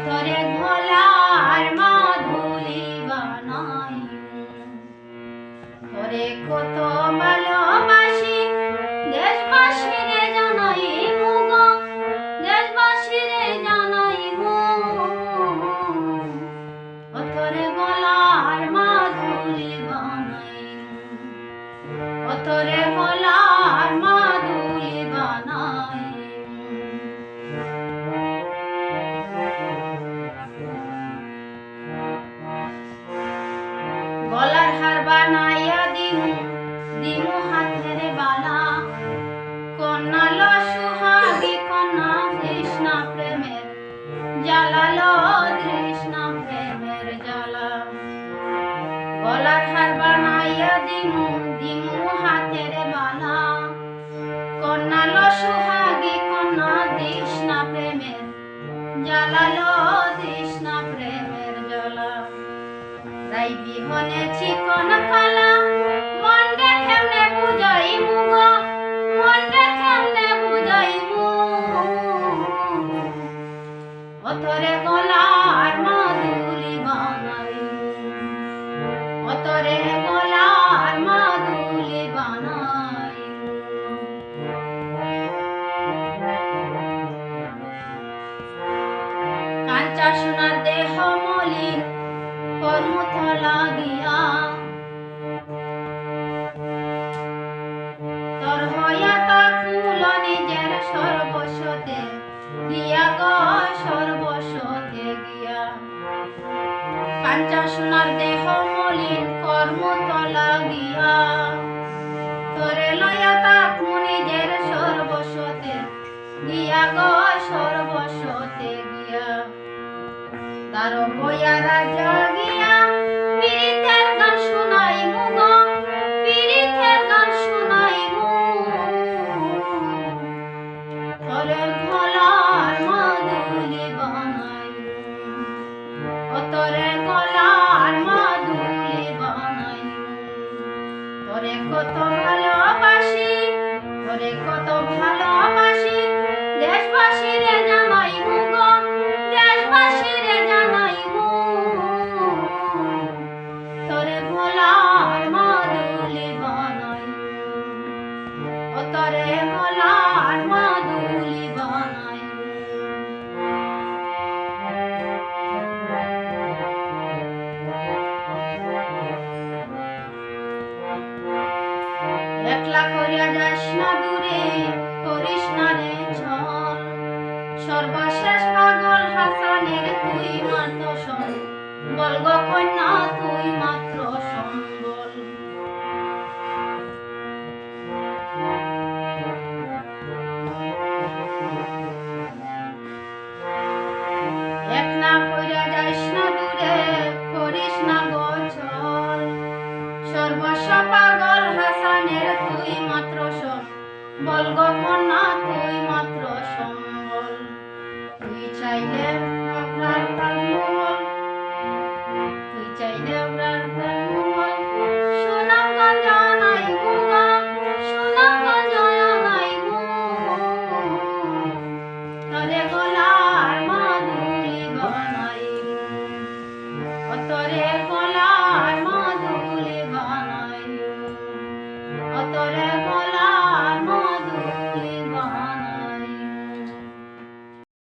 অতরে ঘোলার মাধুলি বানাই। তোরে কত ভালোবাসি দেশবাসী রে জানাই মুগ দেশবাসী রে জানাই অতরে গলার মাধুলি বানাই। অতরে দিমু হাতের বালা। কন্যা লো সুহাগী কন্যা কৃষ্ণা প্রেমের জ্বালা লো, কৃষ্ণা প্রেমের জ্বালা। গলার হার বানাইয়া দিমু দিমু বিহনে চিকন কালা। মন্ডে কেমনে বুঝাই মুগ মন্ডে কেমনে বুঝাই অতরে গলার মাদুলি বানাই। অতরে কর্মথ লাগিয়া তোর হইয়া তা কুল নিজের সর্বস্বতে, দিয়া গ সর্বস্বতে গিয়া। কাঞ্চা সোনার দেহ মলিন লাগিয়া তোরে লয়া তা নিজের সর্বস্বতে, দিয়া গ সর্বস্বতে গিয়া। তার বয়ারা জাগিয়া করিয়া যাস না দূরে, করিস না রে ছল সর্বশেষ পাগল হাসানের তুই মাত্র শোন বল কন্যা, তুই মাত্র সম্বল। এক না কইরা যাইস না দূরে, করিস না গোছল সর্বস্ব হাসানের তুই মাত্র শোন বল তুই মাত্র সম্বল। তুই চাইলে